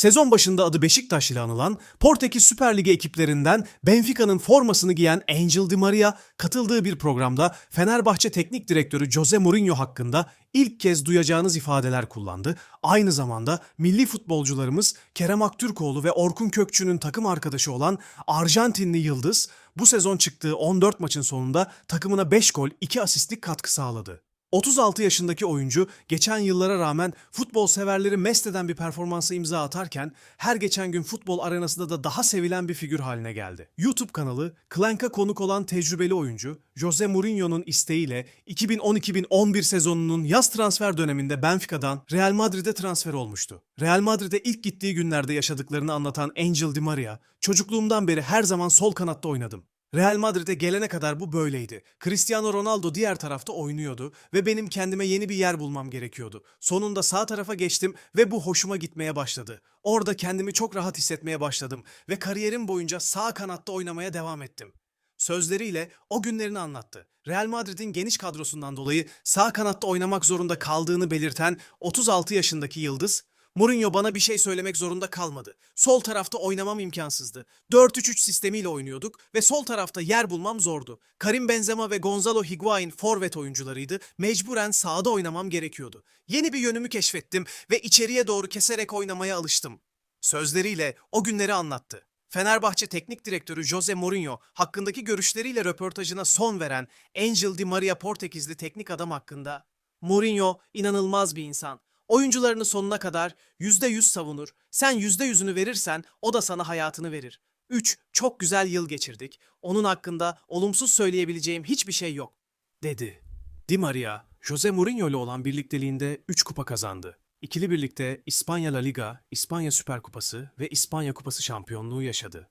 Sezon başında adı Beşiktaş ile anılan Portekiz Süper Ligi ekiplerinden Benfica'nın formasını giyen Angel Di Maria katıldığı bir programda Fenerbahçe Teknik Direktörü Jose Mourinho hakkında ilk kez duyacağınız ifadeler kullandı. Aynı zamanda milli futbolcularımız Kerem Aktürkoğlu ve Orkun Kökçü'nün takım arkadaşı olan Arjantinli Yıldız bu sezon çıktığı 14 maçın sonunda takımına 5 gol 2 asistlik katkı sağladı. 36 yaşındaki oyuncu geçen yıllara rağmen futbol severleri mest eden bir performansa imza atarken her geçen gün futbol arenasında da daha sevilen bir figür haline geldi. YouTube kanalı Clank'a konuk olan tecrübeli oyuncu Jose Mourinho'nun isteğiyle 2010-2011 sezonunun yaz transfer döneminde Benfica'dan Real Madrid'e transfer olmuştu. Real Madrid'e ilk gittiği günlerde yaşadıklarını anlatan Angel Di Maria, "Çocukluğumdan beri her zaman sol kanatta oynadım. Real Madrid'e gelene kadar bu böyleydi. Cristiano Ronaldo diğer tarafta oynuyordu ve benim kendime yeni bir yer bulmam gerekiyordu. Sonunda sağ tarafa geçtim ve bu hoşuma gitmeye başladı. Orada kendimi çok rahat hissetmeye başladım ve kariyerim boyunca sağ kanatta oynamaya devam ettim. Sözleriyle o günlerini anlattı. Real Madrid'in geniş kadrosundan dolayı sağ kanatta oynamak zorunda kaldığını belirten 36 yaşındaki Yıldız, Mourinho bana bir şey söylemek zorunda kalmadı. Sol tarafta oynamam imkansızdı. 4-3-3 sistemiyle oynuyorduk ve sol tarafta yer bulmam zordu. Karim Benzema ve Gonzalo Higuain forvet oyuncularıydı. Mecburen sağda oynamam gerekiyordu. Yeni bir yönümü keşfettim ve içeriye doğru keserek oynamaya alıştım. Sözleriyle o günleri anlattı. Fenerbahçe Teknik Direktörü Jose Mourinho hakkındaki görüşleriyle röportajına son veren Angel Di Maria Portekizli teknik adam hakkında Mourinho inanılmaz bir insan. Oyuncularını sonuna kadar %100 savunur. Sen %100'ünü verirsen o da sana hayatını verir. 3. Çok güzel yıl geçirdik. Onun hakkında olumsuz söyleyebileceğim hiçbir şey yok, dedi. Di Maria, Jose Mourinho ile olan birlikteliğinde 3 kupa kazandı. İkili birlikte İspanya La Liga, İspanya Süper Kupası ve İspanya Kupası şampiyonluğu yaşadı.